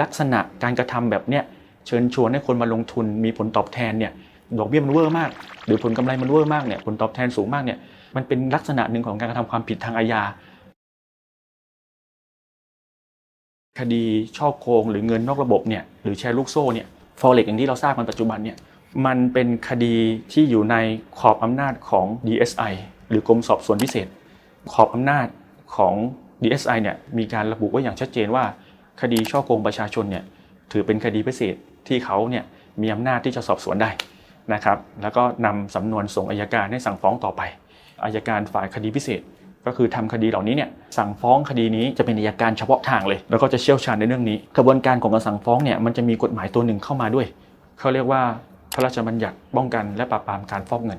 ลักษณะการกระทำแบบเนี้ยเชิญชวนให้คนมาลงทุนมีผลตอบแทนเนี่ยดอกเบี้ยมันเวอร์มาก หรือผลกำไรมันเวอร์มากเนี่ยผลตอบแทนสูงมากเนี่ยมันเป็นลักษณะหนึ่งของการกระทำความผิดทางอาญาคดีช่อโกงหรือเงินนอกระบบเนี่ยหรือแชร์ลูกโซ่เนี่ยฟอเร็กอย่างที่เราทราบกันปัจจุบันเนี่ยมันเป็นคดีที่อยู่ในขอบอำนาจของ DSI หรือกรมสอบสวนพิเศษ ขอบอำนาจของ DSI เนี่ยมีการระบุไว้อย่างชัดเจนว่า คดีช่อโกงประชาชนเนี่ยถือเป็นคดีพิเศษที่เขาเนี่ยมีอำนาจที่จะสอบสวนได้นะครับแล้วก็นำสำนวนส่งอายการให้สั่งฟ้องต่อไปอายการฝ่ายคดีพิเศษ ก็คือทำคดีเหล่านี้เนี่ยสั่งฟ้องคดีนี้จะเป็นอัยการเฉพาะทางเลย แล้วก็จะเชี่ยวชาญในเรื่องนี้ กระบวนการของการสั่งฟ้องเนี่ยมันจะมีกฎหมายตัวหนึ่งเข้ามาด้วยเขาเรียกว่าพระราชบัญญัติป้องกันและปราบปรามการฟอกเงิน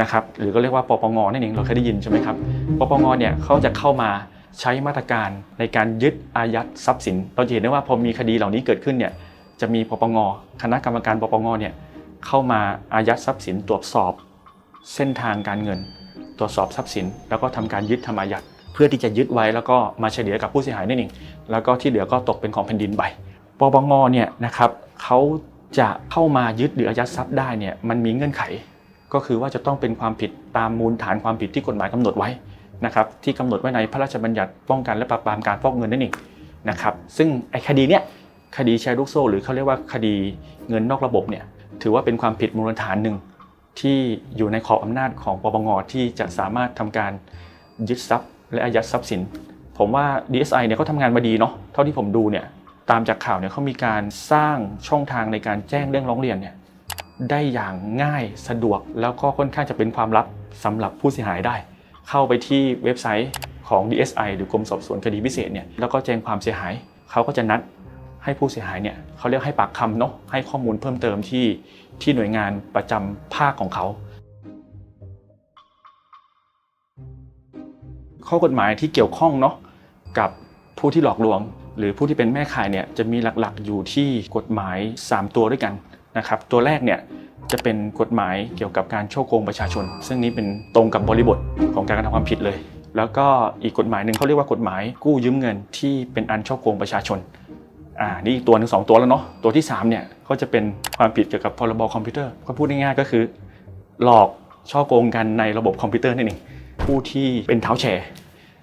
นะครับหรือก็เรียกว่าปปงนั่นเองเราเคยได้ยินใช่ไหมครับปปงเนี่ยเขาจะเข้ามา ใช้มาตรการในการยึดอายัดทรัพย์สิน เราจะเห็นได้ว่าพอมีคดีเหล่านี้เกิดขึ้นเนี่ยจะมีปปงคณะกรรมการปปงเนี่ยเข้ามาอายัดทรัพย์สินตรวจสอบเส้นทางการเงิน ตรวจสอบทรัพย์สิน แล้วก็ทำการยึดทำอายัดเพื่อที่จะยึดไว้แล้วก็มาเฉลี่ยกับผู้เสียหายนั่นเองแล้วก็ที่เหลือก็ตกเป็นของแผ่นดินไปปปงเนี่ยนะครับเขาจะเข้ามายึดหรืออายัดทรัพย์ได้เนี่ยมันมีเงื่อนไข ก็คือว่าจะต้องเป็นความผิดตามมูลฐานความผิดที่กฎหมายกำหนดไว้ นะครับที่กำหนดไว้ในพระราชบัญญัติป้องกันและปราบปรามการฟอกเงินนั่นเองนะครับซึ่งไอ้คดีเนี้ยคดีแชร์ลูกโซ่หรือเขาเรียกว่าคดีเงินนอกระบบเนี่ยถือว่าเป็นความผิดมูลฐานหนึ่งที่อยู่ในขอบอำนาจของปปงที่จะสามารถทำการยึดทรัพย์ และอายัดทรัพย์สิน ผมว่า DSI เนี่ยเขาทำงานมาดีเนาะเท่าที่ผมดูเนี่ยตามจากข่าวเนี่ยเขามีการสร้างช่องทางในการแจ้งเรื่องร้องเรียนเนี่ยได้อย่างง่ายสะดวกแล้วก็ค่อนข้างจะเป็นความลับสำหรับผู้เสียหายได้ เข้าไปที่เว็บไซต์ของ DSI หรือกรมสอบสวนคดีพิเศษเนี่ยแล้วก็แจ้งความเสียหายเขาก็จะนัดให้ผู้เสียหายเนี่ยเขาเรียกให้ปากคำเนาะให้ข้อมูลเพิ่มเติมที่ที่หน่วยงานประจำภาคของเขา ข้อกฎหมายที่เกี่ยวข้องเนาะกับผู้ที่หลอกลวง หรือผู้ที่เป็นแม่ขายเนี่ยจะมีหลักๆอยู่ที่กฎหมาย 3 ตัวด้วยกันนะครับ ตัวแรกเนี่ย จะเป็นกฎหมายเกี่ยวกับการโชโกงประชาชน ซึ่งนี้เป็นตรงกับบริบทของการกระทำความผิดเลย แล้วก็อีกกฎหมายหนึ่งเขาเรียกว่ากฎหมายกู้ยืมเงินที่เป็นอันช่อโกงประชาชนอ่านี่อีกตัวหนึ่งสองตัวแล้วเนาะตัวที่3เนี่ยก็จะเป็นความผิดเกี่ยวกับพรบคอมพิวเตอร์ก็พูดง่ายๆก็คือ หลอกช่อโกงกันในระบบคอมพิวเตอร์นั่นเองผู้ที่เป็นเท้าแชร์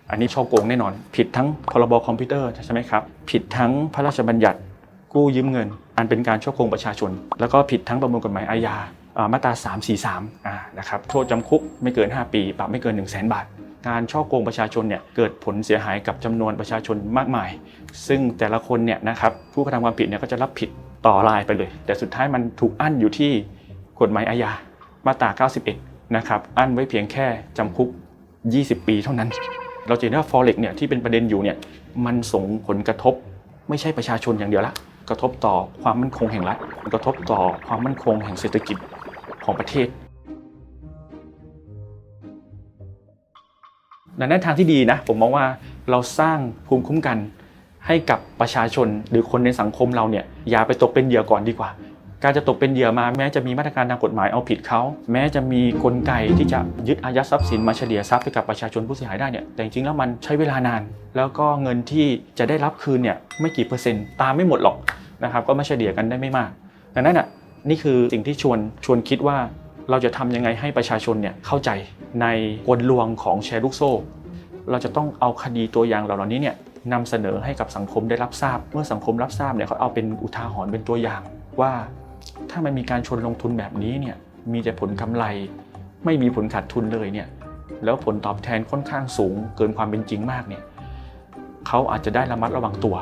อันนี้ช่อโกงแน่นอน ผิดทั้งพรบคอมพิวเตอร์ใช่ไหมครับผิดทั้งพระราชบัญญัติ กู้ยืมเงิน อันเป็นการช่อโกงประชาชน แล้วก็ผิดทั้งประมวลกฎหมายอาญามาตรา 343อ่านะครับโทษจำคุกไม่เกิน 5 ปีปรับไม่เกิน 1 0 0 0 0แบาท การช่อโกงประชาชนเนี่ยเกิดผลเสียหายกับจำนวนประชาชนมากมาย ซึ่งแต่ละคนเนี่ยนะครับผู้กระทำความผิดเนี่ยก็จะรับผิดต่อรายไปเลย แต่สุดท้ายมันถูกอั้นอยู่ที่กฎหมายอาญามาตรา 91 นะครับ อั้นไว้เพียงแค่จำคุก 20 ปีเท่านั้น เราจะเห็นว่า forex เนี่ยที่เป็นประเด็นอยู่เนี่ย มันส่งผลกระทบไม่ใช่ประชาชนอย่างเดียวละ กระทบต่อความมั่นคงแห่งรัฐกระทบต่อความมั่นคงแห่งเศรษฐกิจของประเทศ ดังนั้นทางที่ดีนะผมมองว่าเราสร้างภูมิคุ้มกันให้กับประชาชนหรือคนในสังคมเราเนี่ยอย่าไปตกเป็นเหยื่อก่อนดีกว่า การจะตกเป็นเหยื่อมาแม้จะมีมาตรการทางกฎหมายเอาผิดเขาแม้จะมีกลไกที่จะยึดอายัดทรัพย์สินมาเฉลี่ยทรัพย์ให้กับประชาชนผู้เสียหายได้เนี่ยแต่จริงๆแล้วมันใช้เวลานาน แล้วก็เงินที่จะได้รับคืนเนี่ยไม่กี่เปอร์เซ็นต์ตามไม่หมดหรอกนะครับก็มาเฉลี่ยกันได้ไม่มากดังนั้นอะนี่คือสิ่งที่ชวนชวนคิดว่าเราจะทำยังไงให้ประชาชนเนี่ยเข้าใจในกลลวงของแชร์ลูกโซ่ เราจะต้องเอาคดีตัวอย่างเหล่านี้เนี่ยนำเสนอให้กับสังคมได้รับทราบ เมื่อสังคมรับทราบเนี่ยเขาเอาเป็นอุทาหรณ์เป็นตัวอย่างว่า ถ้ามันมีการชวนลงทุนแบบนี้เนี่ยมีแต่ผลกำไร ไม่มีผลขาดทุนเลยเนี่ยแล้วผลตอบแทนค่อนข้างสูงเกินความเป็นจริงมากเนี่ยเขาอาจจะได้ระมัดระวังตัว